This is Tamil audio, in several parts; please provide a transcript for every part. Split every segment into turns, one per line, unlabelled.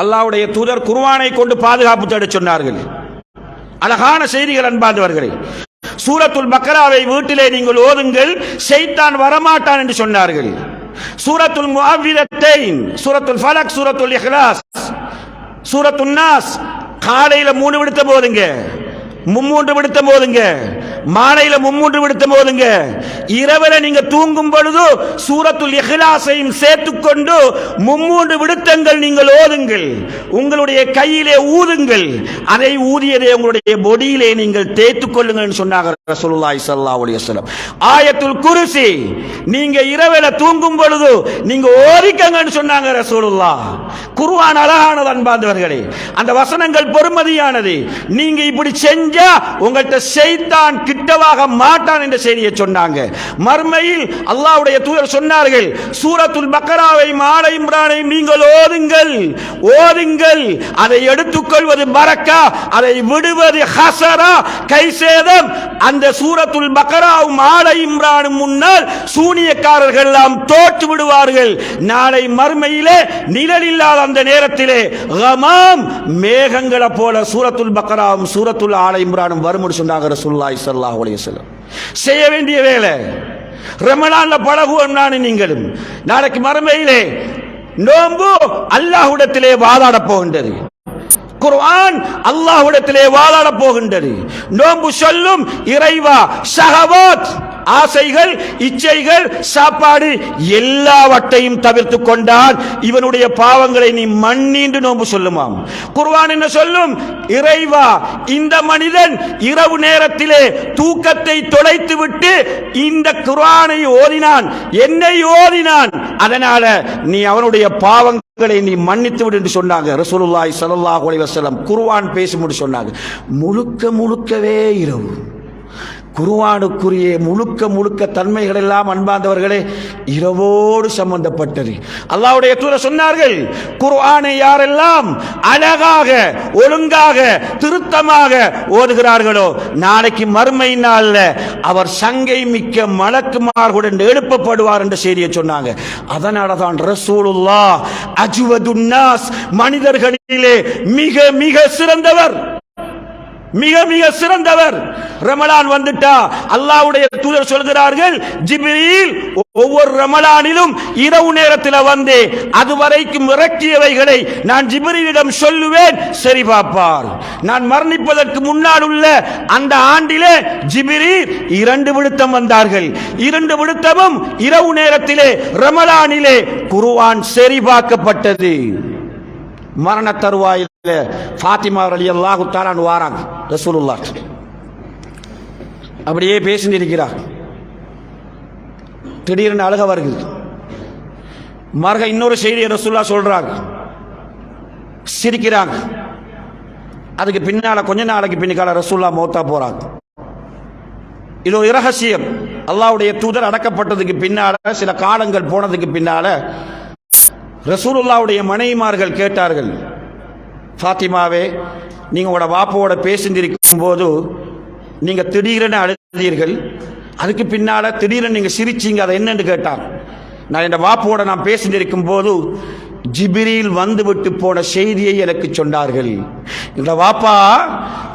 அல்லாவுடைய தூதர் குர்ஆனை கொண்டு பாதுகாப்பு தேட சொன்னார்கள். அழகான செய்திகள் அன்பாந்தவர்களே சூரத்துல் பக்கராவை வீட்டிலே நீங்கள் ஓதுங்கள் செய்தான் வரமாட்டான் என்று சொன்னார்கள். சூரத்துல் முஅவ்விதத்தைன் சூரத்துல் ஃபலக் சூரத்துல் இஹ்லாஸ் சூரத்துல் நாஸ் காலையில மூணு விடுத்த போதுங்க. மும்மூன்று விடுத்த போதுங்க. மாலையில மும்மூன்று விடுத்த போதுங்க. இரவுல நீங்க தூங்கும் பொழுது சூரத்துல் இஹ்லாஸையும் சேர்த்துக்கொண்டு மும்மூன்று விடுத்தங்கள் நீங்கள் ஓதுங்கள். உங்களுடைய கையிலே ஊதுங்கள். அதை ஊதியதை உங்களுடைய பொடியிலே நீங்கள் தேய்த்துக் கொள்ளுங்கள் சொன்னாங்க ரசூலுல்லாஹி ஸல்லல்லாஹு அலைஹி வஸல்லம். ஆயத்துல் குர்சி நீங்க இரவுல தூங்கும் பொழுது நீங்க ஓதிக்கங்கன்னு சொன்னாங்க ரசூலுல்லாஹ். குர்ஆன் அழகானது அன்பார்ந்தவர்களே. அந்த வசனங்கள் பொறுமதியானது. நீங்க இப்படி செஞ்சு உங்கள்கிட்ட செய்தான் கிட்டவாக மாட்டான் என்ற செய்தியை சொன்னாங்க. மர்மையில் அல்லாவுடைய தூதர் சொன்னார்கள் சூரத்துல் பக்கராவை மாலை இம்ரானை நீங்கள் ஓதுங்கள் ஓதுங்கள் அதை எடுத்துக்கொள்வது பரக்கா அதை விடுவது ஹசரா கை சேதம் அந்த சூரத்துல் பக்கராவும் மாலை இம்ரானும் முன்னால் சூனியக்காரர்கள் எல்லாம் தோற்று விடுவார்கள். நாளை மர்மையிலே நிழல் இல்லாத அந்த நேரத்திலே மேகங்களை போல சூரத்துல் பக்கராவும் சூரத்துல் ஆலை இம்ரானும் வரும் சொன்னாங்க ரசூல்லாய் சல்லாஹ் அலையம் செய்ய வேண்டிய வேலை. ரமணான்ல பழகுவோம் நானும் நீங்களும். நாளைக்கு மறுமையிலே நோம்பு அல்லாஹ்விடத்திலே வாதாட போகின்றது. குர்ஆன் அல்லாஹ்விடத்திலே வாதாட போகின்றது. நோம்பு சொல்லும் இறைவா ஷஹவாத். ஆசைகள் இச்சைகள் சாப்பாடு எல்லாவற்றையும் தவிர்த்து கொண்டால் இவனுடைய பாவங்களை நீ மன்னின்று நோம்பு சொல்லுமாம். குர்வான் என்ன சொல்லும்? இறைவா இந்த மனிதன் இரவு நேரத்திலே தூக்கத்தை தொலைத்து விட்டு இந்த குர்ஆனை ஓதினான். என்னை ஓதினான். அதனால நீ அவனுடைய பாவங்களை நீ மன்னித்து விடு என்று சொன்னாங்க. ரசூலுல்லாய் சல்லாஹ் அலைஹி வஸல்லம் குர்ஆன் சொன்னாங்க. முழுக்க முழுக்கவே இரவு. குருவானுக்குரிய முழுக்க முழுக்க தன்மைகள் எல்லாம் அன்பார்ந்தவர்களே இரவோடு சம்பந்தப்பட்டது. அல்லாவுடைய தூர சொன்னார்கள் குர்ஆனை யாரெல்லாம் அழகாக ஒழுங்காக திருத்தமாக ஓதுகிறார்களோ நாளைக்கு மறுமை நாள்ல அவர் சங்கை மிக்க மலக்குமார்களுடன் எழுப்பப்படுவார் என்ற செய்தியை சொன்னாங்க. அதனால தான் ரசூலுல்லா அஜுவதுன்னாஸ் மனிதர்களிலே மிக மிக சிறந்தவர். மிக மிக சிறந்தவர். ரமலான் வந்துட்டா. அல்லாவுடைய தூதர் சொல்கிறார்கள் ஜிபிரியில் ஒவ்வொரு ரமலானிலும் இரவு நேரத்தில் வந்து அதுவரைக்கும் இறக்கியவைகளை நான் ஜிபிரியிடம் சொல்லுவேன் சரி பார்ப்பார் நான் மரணிப்பதற்கு முன்னால் உள்ள அந்த ஆண்டிலே ஜிபிரி இரண்டு விடுத்தம் வந்தார்கள். இரண்டு விடுத்தமும் இரவு நேரத்திலே ரமலானிலே குருவான் சரி பார்க்கப்பட்டது மரண தருவாயில் ஃபாத்திமா அலி அல்லாஹு தாலான் வாராங்க ரசூலுல்லா அப்படியே பேசிட்டு இருக்கிறார். திடீர்னு அழுக வருகிறது மறுக இன்னொரு செய்தியை ரசூல்லா சொல்றாங்க சிரிக்கிறாங்க. அதுக்கு பின்னால கொஞ்ச நாளைக்கு பின்னால ரசூல்லா மௌத்தா போறாங்க. இது ஒரு இரகசியம். அல்லாவுடைய தூதர் அடக்கப்பட்டதுக்கு பின்னால சில காலங்கள் போனதுக்கு பின்னால ரசூலுல்லாவுடைய மனைவிமார்கள் கேட்டார்கள் ஃபாத்திமாவே நீங்கள் உங்களோட வாப்போட பேசிந்திருக்கும் போது நீங்கள் திடீரென அழுதீர்கள். அதுக்கு பின்னால் திடீரென நீங்கள் சிரிச்சிங்க அதை என்னன்னு கேட்டார் நான் என் வாப்போட நான் பேசிந்திருக்கும் போது ஜிபிரியில் வந்துவிட்டு போன செய்தியை எனக்கு சொன்னார்கள். இந்த வாப்பா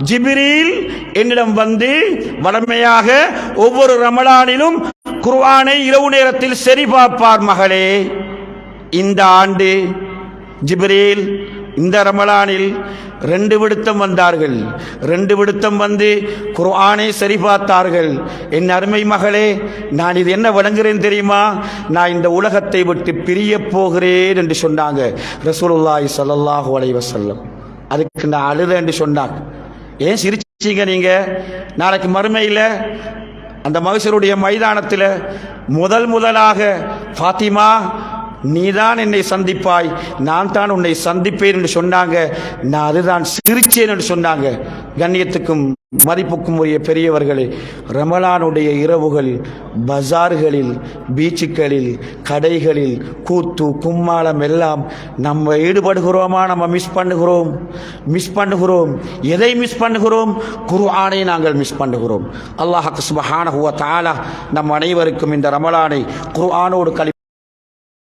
ஜிபிரில் என்னிடம் வந்து வளமையாக ஒவ்வொரு ரமலானிலும் குர்ஆனை இரவு நேரத்தில் சரி பார்ப்பார் மகளே. இந்த ஆண்டு ஜிப்ரேல் இந்த ரமலானில் ரெண்டு விடுத்தம் வந்தார்கள். ரெண்டு விடுத்தம் வந்து குர்ஆனை சரி பார்த்தார்கள் என் அருமை மகளே நான் இது என்ன வழங்குறேன் தெரியுமா? நான் இந்த உலகத்தை விட்டு பிரிய போகிறேன் என்று சொன்னாங்க. ரசூலுல்லாய் சல்லாஹு அலைஹி வஸல்லம். அதுக்கு நான் அழுத என்று சொன்னாங்க. ஏன் சிரிச்சீங்க நீங்க? நாளைக்கு மறுமையில் அந்த மகசருடைய மைதானத்தில் முதல் முதலாக ஃபாத்திமா நீதான் என்னை சந்திப்பாய் நான் தான் உன்னை சந்திப்பேன் என்று சொன்னாங்க. நான் அதுதான் சிரிச்சேன் என்று சொன்னாங்க. கண்ணியத்துக்கும் மதிப்புக்கும் உரிய பெரியவர்களே ரமலானுடைய இரவுகள் பஜார்களில் பீச்சுகளில் கடைகளில் கூத்து கும்மாளம் எல்லாம் நம்ம ஈடுபடுகிறோமா நம்ம மிஸ் பண்ணுகிறோம் மிஸ் பண்ணுகிறோம். எதை மிஸ் பண்ணுகிறோம்? குர்ஆனை நாங்கள் மிஸ் பண்ணுகிறோம். அல்லாஹ் சுபஹானஹு வ தஆலா நம் அனைவருக்கும் இந்த ரமலானை குர்ஆனோடு கழி